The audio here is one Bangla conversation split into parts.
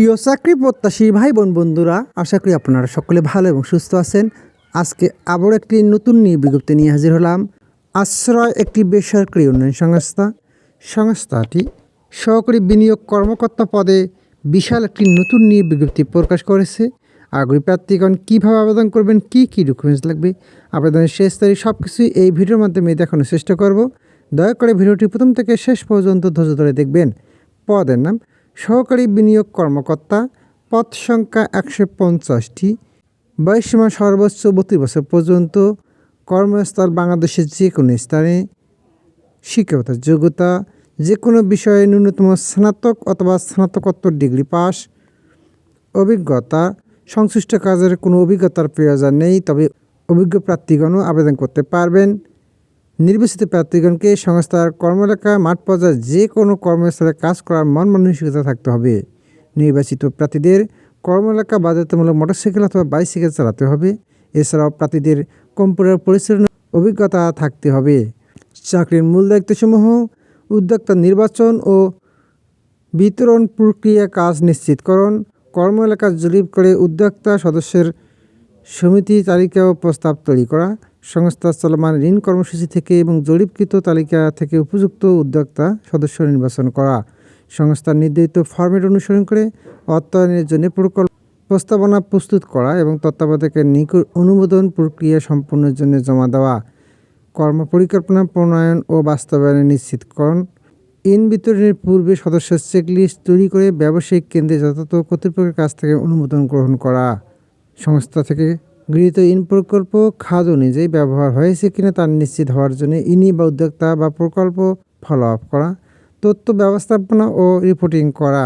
প্রিয় চাকরি প্রত্যাশী ভাই বোন বন্ধুরা, আশা করি আপনারা সকলে ভালো এবং সুস্থ আছেন। আজকে আবার একটি নতুন নিয়ে বিজ্ঞপ্তি নিয়ে হাজির হলাম। আশ্রয় একটি বেসরকারি উন্নয়ন সংস্থা। সংস্থাটি সহকারী বিনিয়োগ কর্মকর্তা পদে বিশাল একটি নতুন নিয়ে বিজ্ঞপ্তি প্রকাশ করেছে। আগ্রহী প্রার্থীগণ কীভাবে আবেদন করবেন, কী কী ডকুমেন্টস লাগবে, আবেদনের শেষ তারিখ সব কিছুই এই ভিডিওর মাধ্যমে দেখানোর চেষ্টা করব। দয়া করে ভিডিওটি প্রথম থেকে শেষ পর্যন্ত ধৈর্য ধরে দেখবেন। পদের নাম সহকারী বিনিয়োগ কর্মকর্তা, পদ সংখ্যা একশো পঞ্চাশটি বয়সীমা সর্বোচ্চ বত্রিশ বছর পর্যন্ত কর্মস্থল বাংলাদেশের যে কোনো স্থানে শিক্ষকতার যোগ্যতা যে কোনো বিষয়ে ন্যূনতম স্নাতক অথবা স্নাতকোত্তর ডিগ্রি পাস, অভিজ্ঞতা, সংশ্লিষ্ট কাজের কোনো অভিজ্ঞতার প্রয়োজন নেই, তবে অভিজ্ঞ প্রার্থীগণও আবেদন করতে পারবেন। নির্বাচিত প্রার্থীগণকে সংস্থার কর্মলেখা, মাঠ পর্যায়ে যে কোনো কর্মস্থলে কাজ করার মন মানসিকতা থাকতে হবে। নির্বাচিত প্রার্থীদের কর্মলেখা, বাধ্যতামূলক মোটরসাইকেল অথবা বাইসাইকেল চালাতে হবে। এছাড়াও প্রার্থীদের কম্পিউটার পরিচালনা অভিজ্ঞতা থাকতে হবে। চাকরির মূল দায়িত্বসমূহ, উদ্যোক্তা নির্বাচন ও বিতরণ প্রক্রিয়া কাজ নিশ্চিতকরণ কর্ম এলাকা জরিপ করে উদ্যোক্তা সদস্যের সমিতি তালিকা ও প্রস্তাব তৈরি করা সংস্থা চলমান ঋণ কর্মসূচি থেকে এবং জরিপকৃত তালিকা থেকে উপযুক্ত উদ্যোক্তা সদস্য নির্বাচন করা। সংস্থার নির্ধারিত ফরম্যাট অনুসরণ করে অর্থায়নের জন্য প্রকল্প প্রস্তাবনা প্রস্তুত করা এবং তত্ত্বাবধায়কের নিকট অনুমোদন প্রক্রিয়া সম্পূর্ণের জন্য জমা দেওয়া। কর্মপরিকল্পনা প্রণয়ন ও বাস্তবায়নে নিশ্চিতকরণ। ইন বিতরণের পূর্বে সদস্যের চেকলিস্ট তৈরি করে ব্যবসায়িক কেন্দ্রে যথাযথ কর্তৃপক্ষের কাছ থেকে অনুমোদন গ্রহণ করা। সংস্থা থেকে গৃহীত ইন প্রকল্প খাদ অনুযায়ী ব্যবহার হয়েছে কিনা তা নিশ্চিত হওয়ার জন্য ইনি বা উদ্যোক্তা বা প্রকল্প ফলো আপ করা, তথ্য ব্যবস্থাপনা ও রিপোর্টিং করা।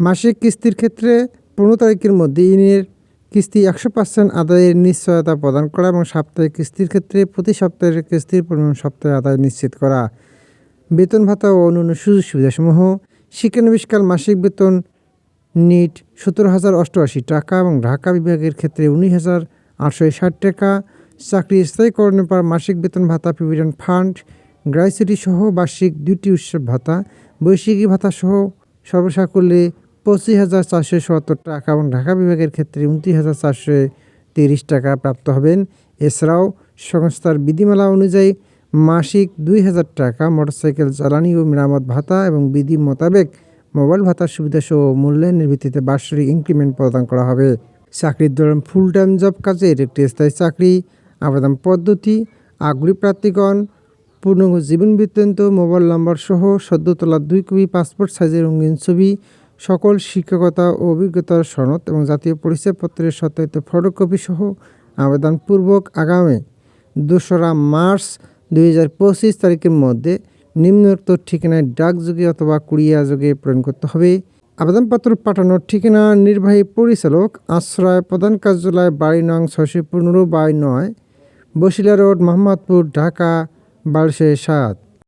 মাসিক কিস্তির ক্ষেত্রে পনেরো তারিখের মধ্যে ইনের কিস্তি একশো পার্সেন্ট আদায়ের নিশ্চয়তা প্রদান করা এবং সাপ্তাহিক কিস্তির ক্ষেত্রে প্রতি সপ্তাহের কিস্তির পরিমাণ সপ্তাহে আদায় নিশ্চিত করা। বেতন ভাতা ও অন্যান্য সুযোগ সুবিধাসমূহ, শিক্ষানবিষ্কার মাসিক বেতন নিট সত্তর হাজার অষ্টআশি টাকা এবং ঢাকা বিভাগের ক্ষেত্রে উনিশ হাজার আটশো ষাট টাকা। চাকরি স্থায়ীকরণের পর মাসিক বেতন ভাতা প্রভিডেন্ট ফান্ড গ্রাইসিটি সহ বার্ষিক দুটি উৎসব ভাতা বৈশাখী ভাতা সহ সর্বসাকুল্যে পঁচিশ হাজার চারশো সত্তর টাকা এবং ঢাকা বিভাগের ক্ষেত্রে উনত্রিশ হাজার চারশো তিরিশ টাকা প্রাপ্ত হবেন। এছাড়াও সংস্থার বিধিমালা অনুযায়ী মাসিক দুই হাজার টাকা মোটরসাইকেল জ্বালানি ও মেরামত ভাতা এবং বিধি মোতাবেক মোবাইল ভাতার সুবিধা সহ মূল্যায়নের ভিত্তিতে বার্ষিক ইনক্রিমেন্ট প্রদান করা হবে। চাকরির দৌরান ফুল টাইম জব কাজের একটি স্থায়ী চাকরি, আবেদন পদ্ধতি, আগ্রহী প্রার্থীগণ, পূর্ণাঙ্গ জীবন বৃত্তান্ত মোবাইল নাম্বার সহ সদ্য দুই কপি পাসপোর্ট সাইজের রঙিন ছবি, সকল শিক্ষকতা ও অভিজ্ঞতার সনদ এবং জাতীয় পরিচয়পত্রের সত্যায়িত ফটোকপি সহ আবেদনপূর্বক আগামী দোসরা মার্চ দুই হাজার পঁচিশ তারিখের মধ্যে নিম্নোক্ত ঠিকানায় ডাকযোগে অথবা কুরিয়া যোগে প্রেরণ করতে হবে। আবেদনপত্র পাঠানোর ঠিকানা, নির্বাহী পরিচালক, আশ্রয় প্রধান কার্যালয়, বাড়ি নং ছয়শো পনেরো বাই নয়, বসিলা রোড, মোহাম্মদপুর, ঢাকা, বারোশো সাত।